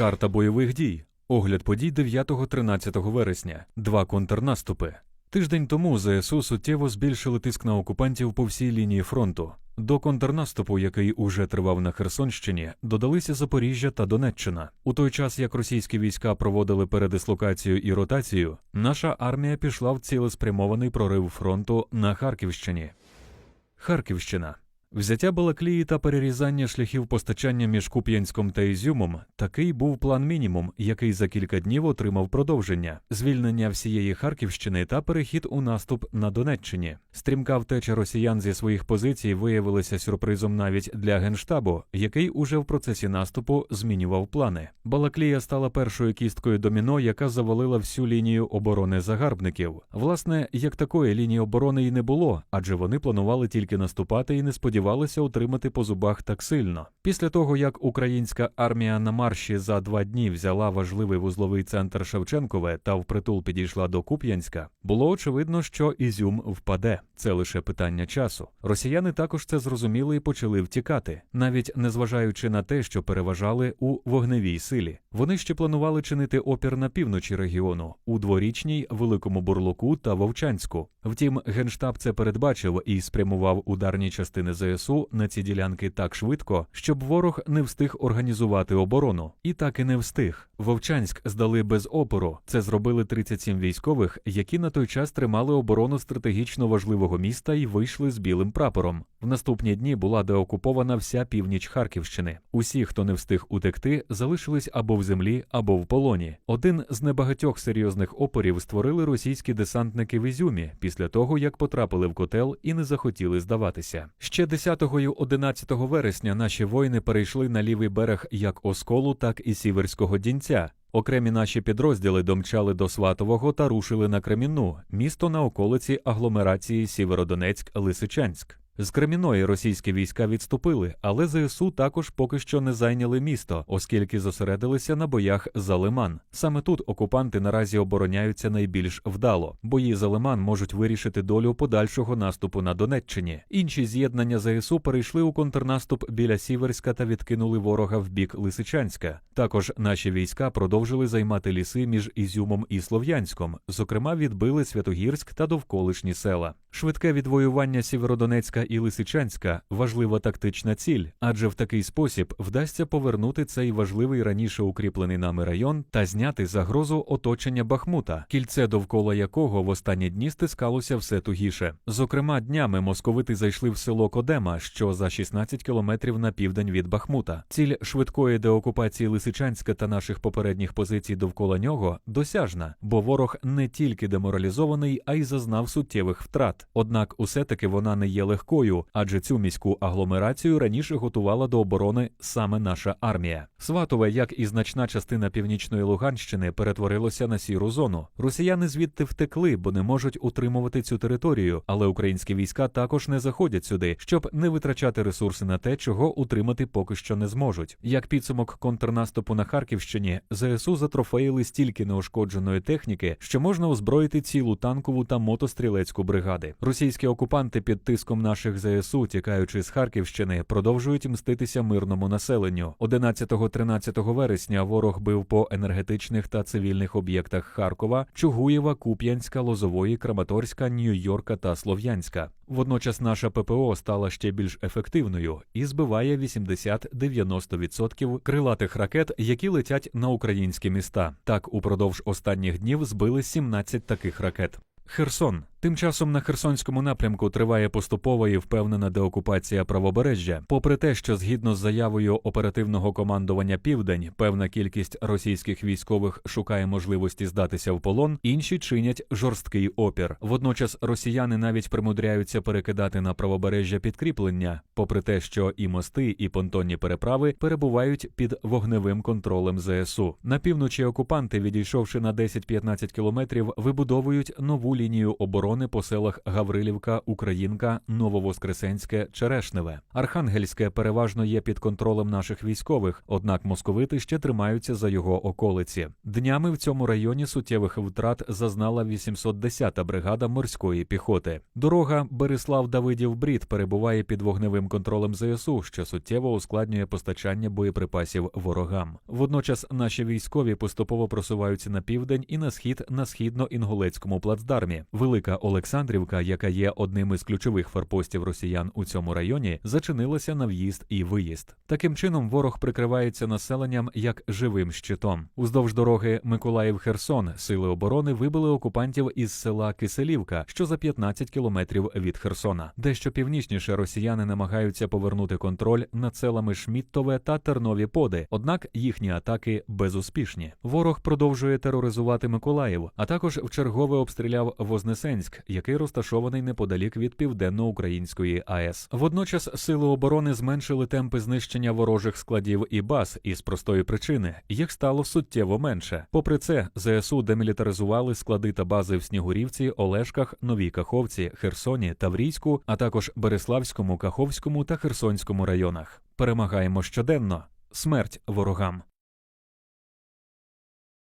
Карта бойових дій. Огляд подій 9-13 вересня. Два контрнаступи. Тиждень тому ЗСУ суттєво збільшили тиск на окупантів по всій лінії фронту. До контрнаступу, який уже тривав на Херсонщині, додалися Запоріжжя та Донеччина. У той час, як російські війська проводили передислокацію і ротацію, наша армія пішла в цілеспрямований прорив фронту на Харківщині. Харківщина. Взяття Балаклії та перерізання шляхів постачання між Куп'янськом та Ізюмом такий був план мінімум, який за кілька днів отримав продовження: звільнення всієї Харківщини та перехід у наступ на Донеччині. Стрімка втеча росіян зі своїх позицій виявилася сюрпризом навіть для генштабу, який уже в процесі наступу змінював плани. Балаклія стала першою кісткою доміно, яка завалила всю лінію оборони загарбників. Власне, як такої лінії оборони й не було, адже вони планували тільки наступати і не сподівалися отримати по зубах так сильно. Після того, як українська армія на марші за два дні взяла важливий вузловий центр Шевченкове та впритул підійшла до Куп'янська, було очевидно, що Ізюм впаде. Це лише питання часу. Росіяни також це зрозуміли і почали втікати, навіть незважаючи на те, що переважали у вогневій силі. Вони ще планували чинити опір на півночі регіону у дворічній Великому Бурлуку та Вовчанську. Втім, генштаб це передбачив і спрямував ударні частини ЗСУ на ці ділянки так швидко, щоб ворог не встиг організувати оборону. І так і не встиг. Вовчанськ здали без опору. Це зробили 37 військових, які на той час тримали оборону стратегічно важливого міста і вийшли з білим прапором. В наступні дні була деокупована вся північ Харківщини. Усі, хто не встиг утекти, залишились або в землі, або в полоні. Один з небагатьох серйозних опорів створили російські десантники в Ізюмі після того, як потрапили в котел і не захотіли здаватися. Ще 10 і 11 вересня наші воїни перейшли на лівий берег як Осколу, так і Сіверського Дінця. Окремі наші підрозділи домчали до Сватового та рушили на Кремінну, місто на околиці агломерації Сєвєродонецьк-Лисичанськ. З Креміної російські війська відступили, але ЗСУ також поки що не зайняли місто, оскільки зосередилися на боях за Лиман. Саме тут окупанти наразі обороняються найбільш вдало. Бої за Лиман можуть вирішити долю подальшого наступу на Донеччині. Інші з'єднання ЗСУ перейшли у контрнаступ біля Сіверська та відкинули ворога в бік Лисичанська. Також наші війська продовжили займати ліси між Ізюмом і Слов'янськом. Зокрема, відбили Святогірськ та довколишні села. Швидке відвоювання Сєвєродонецька і Лисичанська важлива тактична ціль, адже в такий спосіб вдасться повернути цей важливий раніше укріплений нами район та зняти загрозу оточення Бахмута, кільце довкола якого в останні дні стискалося все тугіше. Зокрема, днями московити зайшли в село Кодема, що за 16 кілометрів на південь від Бахмута. Ціль швидкої деокупації Лисичанська та наших попередніх позицій довкола нього досяжна, бо ворог не тільки деморалізований, а й зазнав суттєвих втрат. Однак, усе таки вона не є легкою, адже цю міську агломерацію раніше готувала до оборони саме наша армія. Сватове, як і значна частина північної Луганщини, перетворилося на сіру зону. Росіяни звідти втекли, бо не можуть утримувати цю територію, але українські війська також не заходять сюди, щоб не витрачати ресурси на те, чого утримати поки що не зможуть. Як підсумок контрнаступу на Харківщині, ЗСУ затрофеїли стільки неушкодженої техніки, що можна озброїти цілу танкову та мотострілецьку бригади. Російські окупанти під тиском наших ЗСУ, тікаючи з Харківщини, продовжують мститися мирному населенню. 11-13 вересня ворог бив по енергетичних та цивільних об'єктах Харкова, Чугуєва, Куп'янська, Лозової, Краматорська, Нью-Йорка та Слов'янська. Водночас наша ППО стала ще більш ефективною і збиває 80-90% крилатих ракет, які летять на українські міста. Так, упродовж останніх днів збили 17 таких ракет. Херсон. Тим часом на Херсонському напрямку триває поступова і впевнена деокупація правобережжя. Попри те, що згідно з заявою оперативного командування Південь, певна кількість російських військових шукає можливості здатися в полон, інші чинять жорсткий опір. Водночас росіяни навіть примудряються перекидати на правобережжя підкріплення, попри те, що і мости, і понтонні переправи перебувають під вогневим контролем ЗСУ. На півночі окупанти, відійшовши на 10-15 кілометрів, вибудовують нову лінію оборони по селах Гаврилівка, Українка, Нововоскресенське, Черешневе. Архангельське переважно є під контролем наших військових, однак московити ще тримаються за його околиці. Днями в цьому районі суттєвих втрат зазнала 810-та бригада морської піхоти. Дорога Берислав Давидів Брід перебуває під вогневим контролем ЗСУ, що суттєво ускладнює постачання боєприпасів ворогам. Водночас наші військові поступово просуваються на південь і на схід на східно-інгулецькому плацдармі. Велика Олександрівка, яка є одним із ключових форпостів росіян у цьому районі, зачинилася на в'їзд і виїзд. Таким чином, ворог прикривається населенням як живим щитом. Уздовж дороги Миколаїв-Херсон сили оборони вибили окупантів із села Киселівка, що за 15 кілометрів від Херсона. Дещо північніше росіяни намагаються повернути контроль над селами Шміттове та Тернові Поди, однак їхні атаки безуспішні. Ворог продовжує тероризувати Миколаїв, а також вчергове Вознесенськ, який розташований неподалік від південноукраїнської АЕС. Водночас сили оборони зменшили темпи знищення ворожих складів і баз із простої причини їх стало суттєво менше. Попри це, ЗСУ демілітаризували склади та бази в Снігурівці, Олешках, Новій Каховці, Херсоні, Таврійську, а також Береславському, Каховському та Херсонському районах. Перемагаємо щоденно. Смерть ворогам.